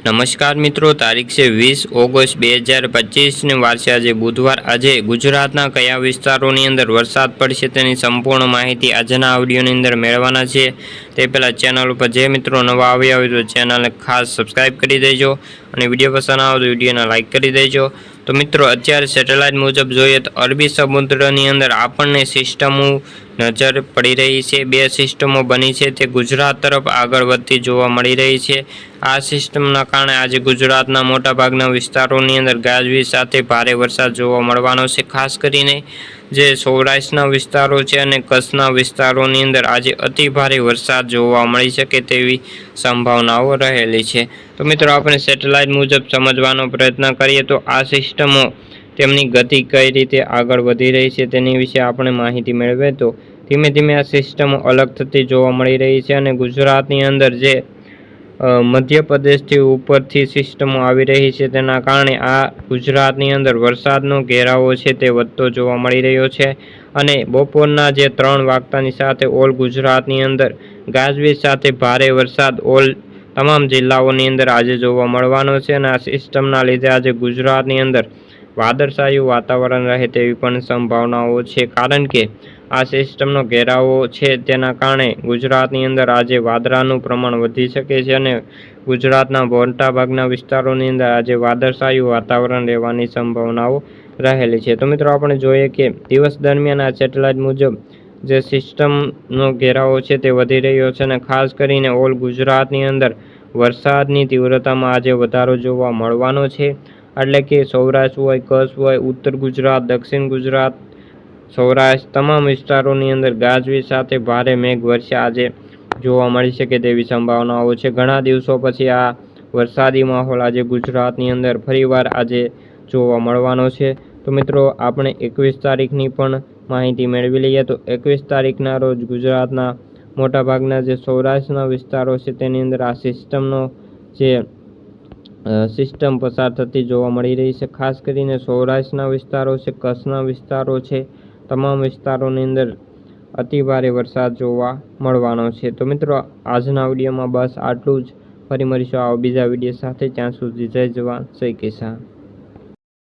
નમસ્કાર મિત્રો, તારીખ છે વીસ ઓગસ્ટ બે હજાર પચીસને વાર આજે બુધવાર. આજે ગુજરાતના કયા વિસ્તારોની અંદર વરસાદ પડશે તેની સંપૂર્ણ માહિતી આજના આ અંદર મેળવવાના છે. તે પહેલાં ચેનલ ઉપર જે મિત્રો નવા આવ્યા હોય તો ચેનલને ખાસ સબસ્ક્રાઈબ કરી દેજો અને વીડિયો પસંદ આવે તો વિડીયોને લાઇક કરી દેજો. તો મિત્રો, અત્યારે સેટેલાઇટ મુજબ જોઈએ તો અરબી સમુદ્રની અંદર આપણને સિસ્ટમો નજર પડી રહી છે. બે સિસ્ટમો બની છે. તે ગુજરાત તરફ આગળ વધતી જોવા મળી રહી છે. આ સિસ્ટમના કારણે આજે ગુજરાતના મોટાભાગના વિસ્તારોની અંદર ગાજવીજ સાથે ભારે વરસાદ જોવા મળવાનો છે. ખાસ કરીને જે સૌરાષ્ટ્રના વિસ્તારો છે અને કચ્છના વિસ્તારોની અંદર આજે અતિ ભારે વરસાદ જોવા મળી શકે તેવી સંભાવનાઓ રહેલી છે. તો મિત્રો, આપણે સેટેલાઇટ મુજબ સમજવાનો પ્રયત્ન કરીએ તો આ સિસ્ટમો તેમની ગતિ કઈ રીતે આગળ વધી રહી છે તેની વિશે આપણે માહિતી મેળવીએ તો ધીમે ધીમે આ સિસ્ટમો અલગ થતી જોવા મળી રહી છે અને ગુજરાતની અંદર જે મધ્યપ્રદેશથી ઉપરથી સિસ્ટમો આવી રહી છે તેના કારણે આ ગુજરાતની અંદર વરસાદનો ઘેરાવો છે તે વધતો જોવા મળી રહ્યો છે અને બપોરના જે ત્રણ વાગતાની સાથે ઓલ ગુજરાતની અંદર ગાજવીજ સાથે ભારે વરસાદ ઓલ તમામ જિલ્લાઓની અંદર આજે જોવા મળવાનો છે અને આ સિસ્ટમના લીધે આજે ગુજરાતની અંદર વાદળછાયું વાતાવરણ રહે તેવી પણ સંભાવનાઓ છે. કારણ કે આ સિસ્ટમનો ઘેરાવો છે તેના કારણે ગુજરાતની અંદર આજે વાદળાનું પ્રમાણ વધી શકે છે અને ગુજરાતના મોટાભાગના વિસ્તારોની અંદર આજે વાદળછાયું વાતાવરણ રહેવાની સંભાવનાઓ રહેલી છે. તો મિત્રો, આપણે જોઈએ કે દિવસ દરમિયાન આ સેટેલાઇટ મુજબ જે સિસ્ટમનો ઘેરાવો છે તે વધી રહ્યો છે અને ખાસ કરીને ઓલ ગુજરાતની અંદર વરસાદની તીવ્રતામાં આજે વધારો જોવા મળવાનો છે. એટલે કે સૌરાષ્ટ્ર હોય, કચ્છ હોય, ઉત્તર ગુજરાત, દક્ષિણ ગુજરાત, સૌરાષ્ટ્ર તમામ વિસ્તારોની અંદર ગાજવીજ સાથે ભારે મેઘ વર્ષે આજે જોવા મળી શકે તેવી સંભાવનાઓ છે. ઘણા દિવસો પછી આ વરસાદી માહોલ આજે ગુજરાતની અંદર ફરીવાર આજે જોવા મળવાનો છે. તો મિત્રો, આપણે એકવીસ તારીખની પણ માહિતી મેળવી લઈએ તો એકવીસ તારીખના રોજ ગુજરાતના મોટાભાગના જે સૌરાષ્ટ્રના વિસ્તારો છે તેની અંદર આ સિસ્ટમનો જે સિસ્ટમ પસાર થતી જોવા મળી રહી છે. ખાસ કરીને સૌરાષ્ટ્રના વિસ્તારો છે, કચ્છના વિસ્તારો છે, તમામ વિસ્તારોની અંદર અતિભારે વરસાદ જોવા મળવાનો છે. તો મિત્રો, આજના વિડીયોમાં બસ આટલું જ. ફરી મળીશું આવા બીજા વીડિયો સાથે. ત્યાં સુધી જય જવાન, જય કિસાન.